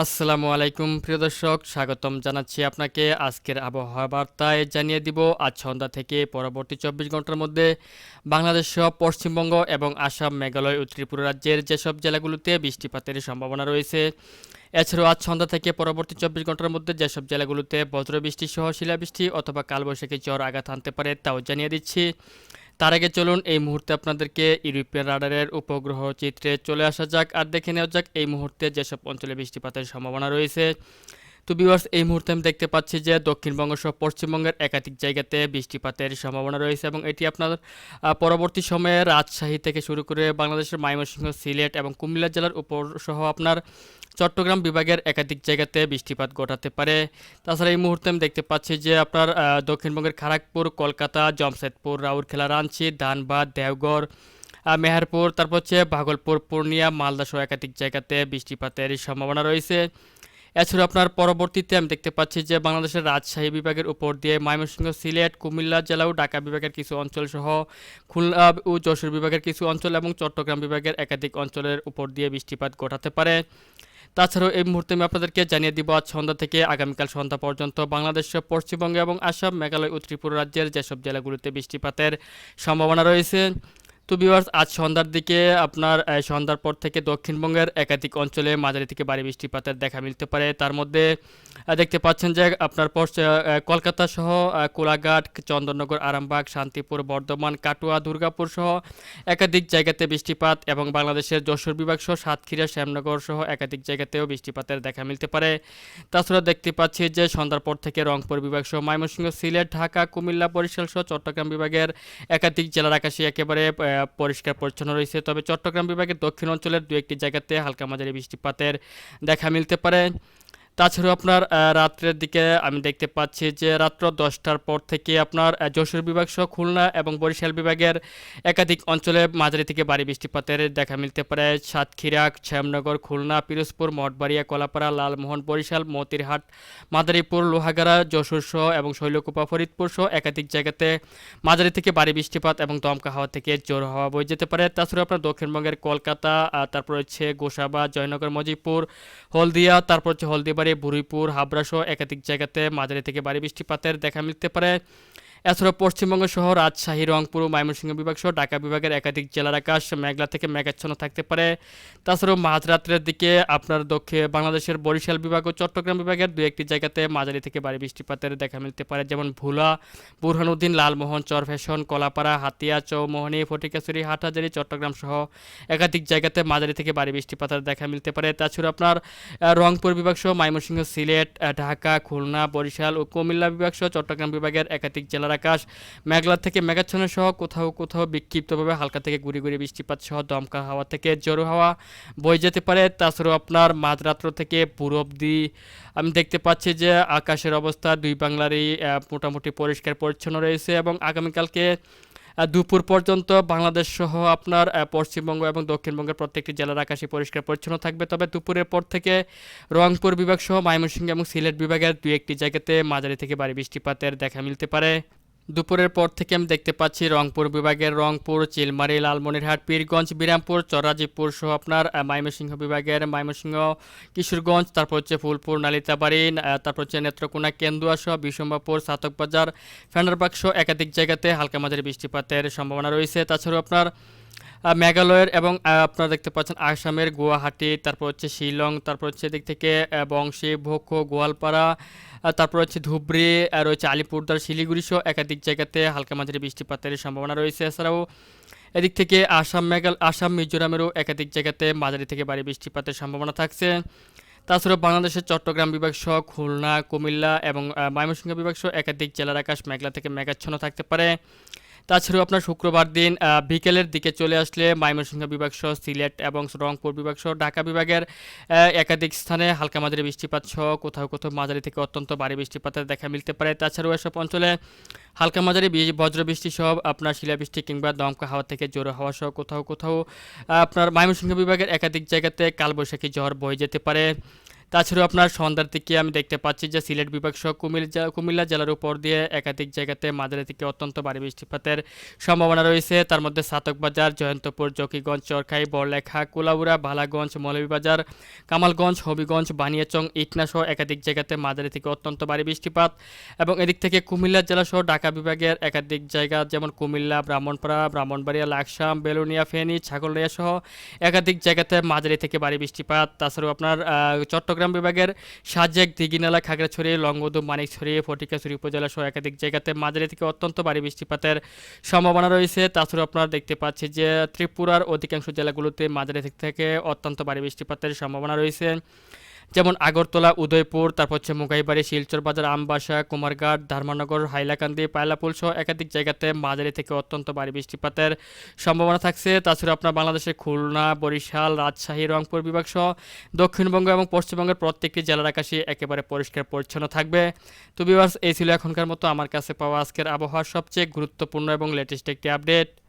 আসসালামু আলাইকুম, প্রিয় দর্শক, স্বাগতম জানাচ্ছি আপনাকে। আজকের আবহাওয়া বার্তায় জানিয়ে দিব, আজ সন্ধ্যা থেকে পরবর্তী চব্বিশ ঘণ্টার মধ্যে বাংলাদেশ সহ পশ্চিমবঙ্গ এবং আসাম, মেঘালয় ও ত্রিপুরা রাজ্যের যেসব জেলাগুলোতে বৃষ্টিপাতের সম্ভাবনা রয়েছে, এছাড়াও আজ সন্ধ্যা থেকে পরবর্তী চব্বিশ ঘণ্টার মধ্যে যেসব জেলাগুলোতে বজ্রবৃষ্টি সহ শিলাবৃষ্টি অথবা কালবৈশাখী জ্বর আঘাত আনতে পারে তাও জানিয়ে দিচ্ছি। তার আগে চলুন এই মুহূর্তে আপনাদেরকে ইউরোপিয়ান রাডারের উপগ্রহ চিত্রে চলে আসা যাক আর দেখে নেওয়া যাক এই মুহূর্তে যেসব অঞ্চলে বৃষ্টিপাতের সম্ভাবনা রয়েছে। তো বিভার্স এই মুহূর্তে আমি দেখতে পাচ্ছি যে দক্ষিণবঙ্গ সহ পশ্চিমবঙ্গের একাধিক জায়গাতে বৃষ্টিপাতের সম্ভাবনা রয়েছে এবং এটি আপনার পরবর্তী সময়ে রাজশাহী থেকে শুরু করে বাংলাদেশের ময়মনসিংহ, সিলেট এবং কুমিল্লা জেলার উপর সহ আপনার চট্টগ্রাম বিভাগের একাধিক জায়গাতে বৃষ্টিপাত ঘটাতে পারে। তাছাড়া এই মুহূর্তে আমি দেখতে পাচ্ছি যে আপনার দক্ষিণবঙ্গের খড়গপুর কলকাতা জমশেদপুর রাউরখেলা রাঞ্চি ধানবাদ আহ, মেহেরপুর তারপর হচ্ছে ভাগলপুর পূর্ণিয়া মালদাসহ একাধিক জায়গাতে বৃষ্টিপাতের সম্ভাবনা রয়েছে। এছাড়া আপনার পরবর্তীতে আমি দেখতে পাচ্ছি যে বাংলাদেশের রাজশাহী বিভাগের উপর দিয়ে ময়মনসিংহ সিলেট কুমিল্লা জেলা ও ঢাকা বিভাগের কিছু অঞ্চল সহ খুলনা ও যশোর বিভাগের কিছু অঞ্চল এবং চট্টগ্রাম বিভাগের একাধিক অঞ্চলের উপর দিয়ে বৃষ্টিপাত ঘটাতে পারে। তাছাড়াও এই মুহূর্তে আমি আপনাদেরকে জানিয়ে দিব, আজ সন্ধ্যা থেকে আগামীকাল সন্ধ্যা পর্যন্ত বাংলাদেশ, পশ্চিমবঙ্গ এবং আসাম, মেঘালয় ও ত্রিপুরা রাজ্যের যেসব জেলাগুলোতে বৃষ্টিপাতের সম্ভাবনা রয়েছে তো ভিউয়ার্স আজ সন্ধ্যার দিকে আপনার সন্ধ্যার পর থেকে দক্ষিণবঙ্গের একাধিক অঞ্চলে মাঝারি থেকে ভারী বৃষ্টিপাতের দেখা মিলতে পারে। তার মধ্যে দেখতে পাচ্ছেন যে আপনার আহ, কলকাতা সহ কোলাঘাট চন্দননগর আরামবাগ শান্তিপুর বর্ধমান কাটুয়া দুর্গাপুর সহ একাধিক জায়গাতে বৃষ্টিপাত এবং বাংলাদেশের যশোর বিভাগ সহ সাতক্ষীরা শ্যামনগর সহ একাধিক জায়গাতেও বৃষ্টিপাতের দেখা মিলতে পারে। তাছাড়া দেখতে পাচ্ছি যে সন্ধ্যার পর থেকে রংপুর বিভাগ সহ ময়মনসিংহ সিলেট ঢাকা কুমিল্লা বরিশাল সহ চট্টগ্রাম বিভাগের একাধিক জেলার আকাশে একেবারে পরিষ্কার পরিচ্ছন্ন রয়েছে। তবে চট্টগ্রাম বিভাগের দক্ষিণ অঞ্চলের দু একটি জায়গাতে হালকা মাঝারি বৃষ্টিপাতের দেখা মিলতে পারে। তাছাড়াও আপনার রাত্রের দিকে আমি দেখতে পাচ্ছি যে রাত্র দশটার পর থেকে আপনার যশোর বিভাগ সহ খুলনা এবং বরিশাল বিভাগের একাধিক অঞ্চলে মাঝারি থেকে ভারী বৃষ্টিপাতের দেখা মিলতে পারে। সাতক্ষীরা, শ্যামনগর, খুলনা, পিরোজপুর, মঠবাড়িয়া, কলাপাড়া, লালমোহন, বরিশাল, মতিরহাট, মাদারীপুর, লোহাগাড়া, যশোর সহ এবং শৈলকুপা, ফরিদপুর সহ একাধিক জায়গাতে মাঝারি থেকে ভারী বৃষ্টিপাত এবং দমকা হাওয়া থেকে জোর হাওয়া বয়ে যেতে পারে। তাছাড়া আপনার দক্ষিণবঙ্গের কলকাতা তারপর হচ্ছে গোসাবা, জয়নগর মজিপুর হলদিয়া, তারপর হচ্ছে হলদিবাড়ি বুড়িপুর হাবড়াসহ একাধিক জায়গাতে মাঝারি থেকে ভারী বৃষ্টিপাতের দেখা মিলতে পারে। এছাড়াও পশ্চিমবঙ্গ সহ রাজশাহী, রংপুর, ময়মনসিংহ বিভাগ সহ ঢাকা বিভাগের একাধিক জেলার আকাশ মেঘলা থেকে মেঘাচ্ছন্ন থাকতে পারে। তাছাড়াও মাঝরাত্রের দিকে আপনার দক্ষিণ বাংলাদেশের বরিশাল বিভাগ ও চট্টগ্রাম বিভাগের দু একটি জায়গাতে মাঝারি থেকে ভারী বৃষ্টিপাতের দেখা মিলতে পারে, যেমন ভোলা, বুরহানুদ্দিন, লালমোহন চরফ্যাশন কলাপাড়া, হাতিয়া, চৌমোহনী ফটিকাছড়ি হাটহাজারি, চট্টগ্রাম সহ একাধিক জায়গাতে মাঝারি থেকে ভারী বৃষ্টিপাতের দেখা মিলতে পারে। তাছাড়া আপনার রংপুর বিভাগ সহ ময়মনসিংহ, সিলেট ঢাকা, খুলনা, বরিশাল ও কুমিল্লা বিভাগ সহ চট্টগ্রাম বিভাগের একাধিক জেলার আকাশ মেঘলা থেকে মেঘাচ্ছন্ন সহ কোথাও কোথাও বিক্ষিপ্তভাবে হালকা থেকে গুড়ি গুড়ি বৃষ্টিপাত সহ দমকা হাওয়া থেকে জোরো হাওয়া বয়ে যেতে পারে। তাছাড়াও আপনার মাঝরাত্র থেকে পূর্ব অবধি আমি দেখতে পাচ্ছি যে আকাশের অবস্থা দুই বাংলারই মোটামুটি পরিষ্কার পরিচ্ছন্ন রয়েছে এবং আগামীকালকে দুপুর পর্যন্ত বাংলাদেশ সহ আপনার পশ্চিমবঙ্গ এবং দক্ষিণবঙ্গের প্রত্যেকটি জেলার আকাশে পরিষ্কার পরিচ্ছন্ন থাকবে। তবে দুপুরের পর থেকে রংপুর বিভাগ সহ, ময়মনসিংহ এবং সিলেট বিভাগের দুই একটি জায়গাতে মাঝারি থেকে ভারী বৃষ্টিপাতের দেখা মিলতে পারে। দুপুরের পর থেকে আমি দেখতে পাচ্ছি রংপুর বিভাগের রংপুর, চিলমারি, লালমনিরহাট, পীরগঞ্জ, বিরামপুর চরাজিপুর সহ আপনার মাইমসিংহ বিভাগের মাইমসিংহ কিশোরগঞ্জ, তারপর হচ্ছে ফুলপুর, নালিতাবাড়ি তারপর হচ্ছে নেত্রকোনা, কেন্দুয়া সহ বিশম্বাপুর সাতকবাজার, ফেনারবাগ সহ একাধিক জায়গাতে হালকা মাঝারি বৃষ্টিপাতের সম্ভাবনা রয়েছে। তাছাড়াও আপনার মেঘালয়ের এবং আপনারা দেখতে পাচ্ছেন আসামের গুয়াহাটি, তারপর হচ্ছে শিলং, তারপর হচ্ছে এদিক থেকে বংশী ভোখো গোয়ালপাড়া তারপর হচ্ছে ধুবড়ি, আর রয়েছে আলিপুরদার শিলিগুড়ি সহ একাধিক জায়গাতে হালকা মাঝারি বৃষ্টিপাতের সম্ভাবনা রয়েছে। এছাড়াও এদিক থেকে আসাম মেঘাল, আসাম, মিজোরামেরও একাধিক জায়গাতে মাঝারি থেকে ভারী বৃষ্টিপাতের সম্ভাবনা থাকছে। তাছাড়াও বাংলাদেশের চট্টগ্রাম বিভাগ সহ খুলনা, কুমিল্লা এবং ময়মনসিংহ বিভাগ সহ একাধিক জেলার আকাশ মেঘলা থেকে মেঘাচ্ছন্ন থাকতে পারে। তাছাড়াও আপনার শুক্রবার দিন বিকেলের দিকে চলে আসলে ময়মনসিংহ বিভাগ সহ সিলেট এবং রংপুর বিভাগ সহ ঢাকা বিভাগের একাধিক স্থানে হালকা মাঝারি বৃষ্টিপাত সহ কোথাও কোথাও মাঝারি থেকে অত্যন্ত ভারী বৃষ্টিপাতের দেখা মিলতে পারে। তাছাড়াও এসব অঞ্চলে হালকা মাঝারি বজ্রবৃষ্টি সহ আপনার শিলাবৃষ্টি কিংবা দমকা হাওয়া থেকে জোরো হাওয়া সহ কোথাও কোথাও আপনার ময়মনসিংহ বিভাগের একাধিক জায়গাতে কালবৈশাখী ঝড় বয়ে যেতে পারে। তাছাড়াও আপনার সন্ধ্যার দিকে আমি দেখতে পাচ্ছি যে সিলেট বিভাগ সহ কুমিল্লা কুমিল্লা জেলার উপর দিয়ে একাধিক জায়গাতে মাঝারি থেকে অত্যন্ত ভারী বৃষ্টিপাতের সম্ভাবনা রয়েছে। তার মধ্যে সাতকবাজার জয়ন্তপুর জকিগঞ্জ চরখাই বড়লেখা কুলাউড়া ভালাগঞ্জ মৌলভীবাজার কামালগঞ্জ হবিগঞ্জ বানিয়াচং ইটনা সহ একাধিক জায়গাতে মাঝারি থেকে অত্যন্ত ভারী বৃষ্টিপাত। এবং এদিক থেকে কুমিল্লা জেলা সহ ঢাকা বিভাগের একাধিক জায়গা যেমন কুমিল্লা ব্রাহ্মণপাড়া ব্রাহ্মণবাড়িয়া লাকসাম বেলুনিয়া ফেনী ছাগলনাইয়া সহ একাধিক জায়গাতে মাঝারি থেকে ভারী বৃষ্টিপাত। তাছাড়াও আপনার আহ, চট্টগ্রাম বিভাগের সাজেক দিঘিনালা, খাগড়াছড়ি লংবদু মানিকছড়ি ফটিকাছড়ি উপজেলা সহ একাধিক জায়গাতে মাঝারি থেকে অত্যন্ত ভারী বৃষ্টিপাতের সম্ভাবনা রয়েছে। তাছাড়া আপনারা দেখতে পাচ্ছি যে ত্রিপুরার অধিকাংশ জেলাগুলোতে মাঝারি থেকে অত্যন্ত ভারী বৃষ্টিপাতের সম্ভাবনা রয়েছে। যেমন আগরতলা, উদয়পুর, তারপর হচ্ছে মুগাইবাড়ি, শিলচর বাজার, আমবাসা, কুমারঘাট, ধর্মনগর, হাইলাকান্দি, পায়লাপুল সহ একাধিক জায়গাতে মাঝারি থেকে অত্যন্ত ভারী বৃষ্টিপাতের সম্ভাবনা থাকছে। তাছাড়া আপনার বাংলাদেশের খুলনা, বরিশাল, রাজশাহী, রংপুর বিভাগ সহ দক্ষিণবঙ্গ এবং পশ্চিমবঙ্গের প্রত্যেকটি জেলার আকাশে একেবারে পরিষ্কার পরিচ্ছন্ন থাকবে। তো বিভার্স এই ছিল এখনকার মতো। আমার কাছে পাওয়া আজকের আবহাওয়ার সবচেয়ে গুরুত্বপূর্ণ এবং লেটেস্ট একটি আপডেট